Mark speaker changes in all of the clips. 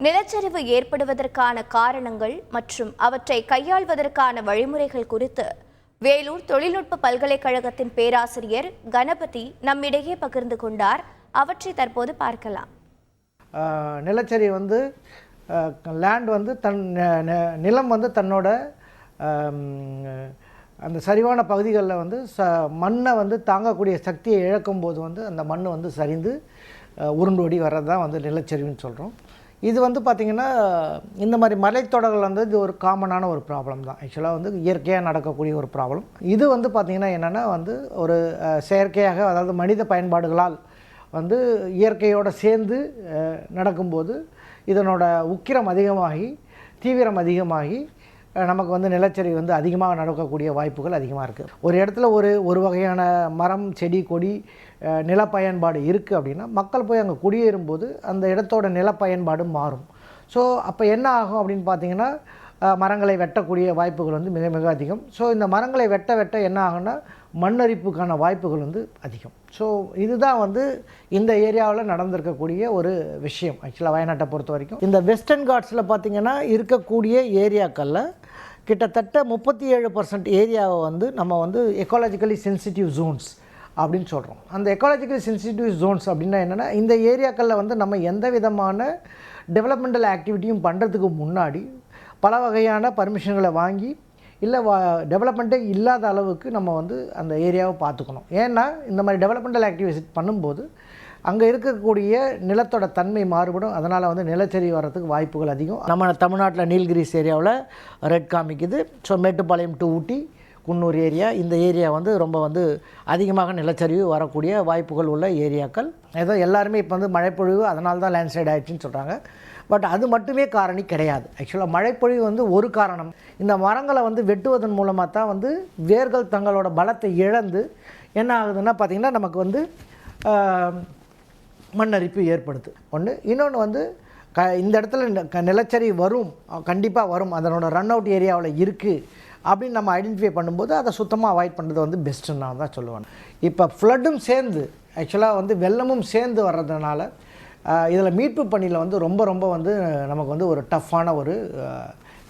Speaker 1: நிலச்சரிவு ஏற்படுவதற்கான காரணங்கள் மற்றும் அவற்றை கையாள்வதற்கான வழிமுறைகள் குறித்து வேலூர் தொழில்நுட்ப பல்கலைக்கழகத்தின் பேராசிரியர் கணபதி நம்மிடையே பகிர்ந்து கொண்டார். அவற்றை தற்போது பார்க்கலாம்.
Speaker 2: நிலச்சரிவு வந்து லேண்ட் வந்து தன் ந- நிலம் வந்து தன்னோட அந்த சரிவான பகுதிகளில் வந்து ச மண்ணை வந்து தாங்கக்கூடிய சக்தியை இழக்கும் போது வந்து அந்த மண் வந்து சரிந்து உருண்டோடி வர்றது தான் வந்து நிலச்சரிவுன்னு சொல்கிறோம் இது வந்து பார்த்திங்கன்னா இந்த மாதிரி மலைத்தொடர்கள் வந்து இது ஒரு காமனான ஒரு ப்ராப்ளம் தான். ஆக்சுவலாக வந்து இயற்கையாக நடக்கக்கூடிய ஒரு ப்ராப்ளம் இது வந்து பார்த்திங்கன்னா என்னென்னா வந்து ஒரு செயற்கையாக அதாவது மனித பயன்பாடுகளால் வந்து இயற்கையோடு சேர்ந்து நடக்கும்போது இதனோட உக்கிரம் அதிகமாகி தீவிரம் அதிகமாகி நமக்கு வந்து நிலச்சரிவு வந்து அதிகமாக நடக்கக்கூடிய வாய்ப்புகள் அதிகமாக இருக்குது ஒரு இடத்துல ஒரு ஒரு வகையான மரம் செடி கொடி நிலப்பயன்பாடு இருக்குது அப்படின்னா மக்கள் போய் அங்கே குடியேறும்போது அந்த இடத்தோட நிலப்பயன்பாடு மாறும். ஸோ அப்போ என்ன ஆகும் அப்படின்னு பார்த்தீங்கன்னா மரங்களை வெட்டக்கூடிய வாய்ப்புகள் வந்து மிக மிக அதிகம். ஸோ இந்த மரங்களை வெட்ட வெட்ட என்ன ஆகும்னா மண்ணரிப்புக்கான வாய்ப்புகள் வந்து அதிகம். ஸோ இதுதான் வந்து இந்த ஏரியாவில் நடந்திருக்கக்கூடிய ஒரு விஷயம். ஆக்சுவலாக வயநாட்டை பொறுத்த வரைக்கும். இந்த வெஸ்டர்ன் காட்ஸில் பார்த்திங்கன்னா இருக்கக்கூடிய ஏரியாக்களில் கிட்டத்தட்ட முப்பத்தி ஏழு பர்சன்ட் ஏரியாவை வந்து நம்ம வந்து எக்காலஜிக்கலி சென்சிட்டிவ் ஜோன்ஸ் அப்படின்னு சொல்கிறோம் அந்த எக்காலஜிக்கலி சென்சிட்டிவ் ஜோன்ஸ் அப்படின்னா என்னென்னா இந்த ஏரியாக்களில் வந்து நம்ம எந்த விதமான டெவலப்மெண்டல் ஆக்டிவிட்டியும் பண்ணுறதுக்கு முன்னாடி பல வகையான பர்மிஷன்களை வாங்கி இல்லை வா டெவலப்மெண்ட்டே இல்லாத அளவுக்கு நம்ம வந்து அந்த ஏரியாவை பார்த்துக்கணும். ஏன்னா இந்த மாதிரி டெவலப்மெண்டல் ஆக்டிவிட்டி பண்ணும்போது அங்கே இருக்கக்கூடிய நிலத்தோட தன்மை மாறுபடும். அதனால் வந்து நிலச்சரிவு வர்றதுக்கு வாய்ப்புகள் அதிகம். நம்ம தமிழ்நாட்டில் நீல்கிரிஸ் ஏரியாவில் ரெட் காமிக்குது. So Mettupalayam to Ooty Coonoor area. இந்த ஏரியா வந்து ரொம்ப வந்து அதிகமாக நிலச்சரிவு வரக்கூடிய வாய்ப்புகள் உள்ள ஏரியாக்கள். ஏதோ எல்லாருமே இப்போ வந்து மழைப்பொழிவு அதனால தான் லேண்ட்ஸ்லைட் ஆயிடுச்சுன்னு சொல்கிறாங்க பட் அது மட்டுமே காரணி கிடையாது. ஆக்சுவலாக மழைப்பொழிவு வந்து ஒரு காரணம். இந்த மரங்களை வந்து வெட்டுவதன் மூலமாக தான் வந்து வேர்கள் தங்களோட பலத்தை இழந்து என்ன ஆகுதுன்னா பார்த்திங்கன்னா நமக்கு வந்து மண்ணரிப்பு ஏற்படுது. ஒன்று இன்னொன்று வந்து க இந்த இடத்துல க- நிலச்சரி வரும் கண்டிப்பாக வரும் அதனோட ரன் அவுட் ஏரியாவில் இருக்குது அப்படின்னு நம்ம ஐடென்டிஃபை பண்ணும்போது அதை சுத்தமாக அவாய்ட் பண்ணுறது வந்து பெஸ்ட்டுன்னு நான் தான் சொல்லுவேன். இப்போ ஃப்ளட்டும் சேர்ந்து ஆக்சுவலாக வந்து வெள்ளமும் சேர்ந்து வர்றதுனால இதில் மீட்பு பணியில் வந்து ரொம்ப ரொம்ப வந்து நமக்கு வந்து ஒரு டஃப்பான ஒரு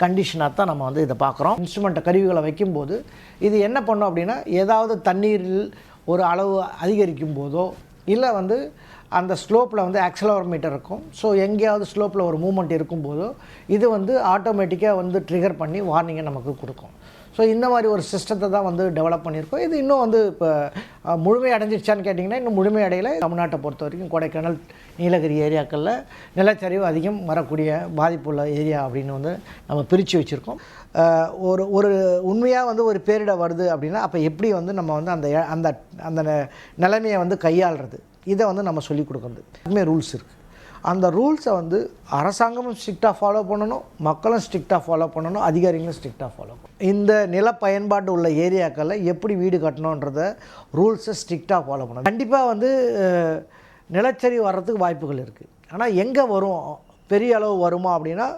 Speaker 2: கண்டிஷனாக தான் நம்ம வந்து இதை பார்க்குறோம். இன்ஸ்ட்ருமெண்ட்டை கருவிகளை வைக்கும்போது இது என்ன பண்ணும் அப்படின்னா ஏதாவது தண்ணீரில் ஒரு அளவு அதிகரிக்கும் போதோ இல்லை வந்து அந்த ஸ்லோப்பில் வந்து ஆக்சலோமீட்டர் இருக்கும். ஸோ எங்கேயாவது ஸ்லோப்பில் ஒரு மூமெண்ட் இருக்கும்போதோ இது வந்து ஆட்டோமேட்டிக்காக வந்து ட்ரிகர் பண்ணி வார்னிங்கை நமக்கு கொடுக்கும். ஸோ இந்த மாதிரி ஒரு சிஸ்டத்தை தான் வந்து டெவலப் பண்ணியிருக்கோம். இது இன்னும் வந்து இப்போ முழுமை அடைஞ்சிருச்சான்னு கேட்டிங்கன்னா இன்னும் முழுமை அடையலை. தமிழ்நாட்டை பொறுத்த வரைக்கும் கொடைக்கானல் நீலகிரி ஏரியாக்களில் நிலச்சரிவு அதிகம் வரக்கூடிய பாதிப்புள்ள ஏரியா அப்படின்னு வந்து நம்ம பிரித்து வச்சுருக்கோம். ஒரு ஒரு உண்மையாக வந்து ஒரு பேரிட வருது அப்படின்னா அப்போ எப்படி வந்து நம்ம வந்து அந்த அந்த அந்த ந- நிலைமையை வந்து கையாளுறது? இதை வந்து நம்ம சொல்லிக் கொடுக்குறது. எதுவுமே ரூல்ஸ் இருக்குது அந்த ரூல்ஸை வந்து அரசாங்கமும் ஸ்ட்ரிக்டாக ஃபாலோ பண்ணணும் மக்களும் ஸ்ட்ரிக்டாக ஃபாலோ பண்ணணும் அதிகாரிகளும் ஸ்ட்ரிக்டாக ஃபாலோ பண்ணணும். இந்த நில பயன்பாடு உள்ள ஏரியாக்களில் எப்படி வீடு கட்டணுன்றத ரூல்ஸை ஸ்ட்ரிக்டாக ஃபாலோ பண்ணணும். கண்டிப்பாக வந்து நிலச்சரி நிலச்சரிவு வர்றதுக்கு வாய்ப்புகள் இருக்குது ஆனால் எங்கே வரும்? பெரிய அளவு வருமா அப்படின்னா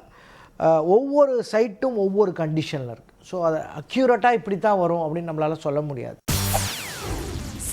Speaker 2: ஒவ்வொரு சைட்டும் ஒவ்வொரு கண்டிஷனில் இருக்குது ஸோ அதை அக்யூரேட்டாக இப்படி தான் வரும் அப்படின்னு நம்மளால் சொல்ல முடியாது.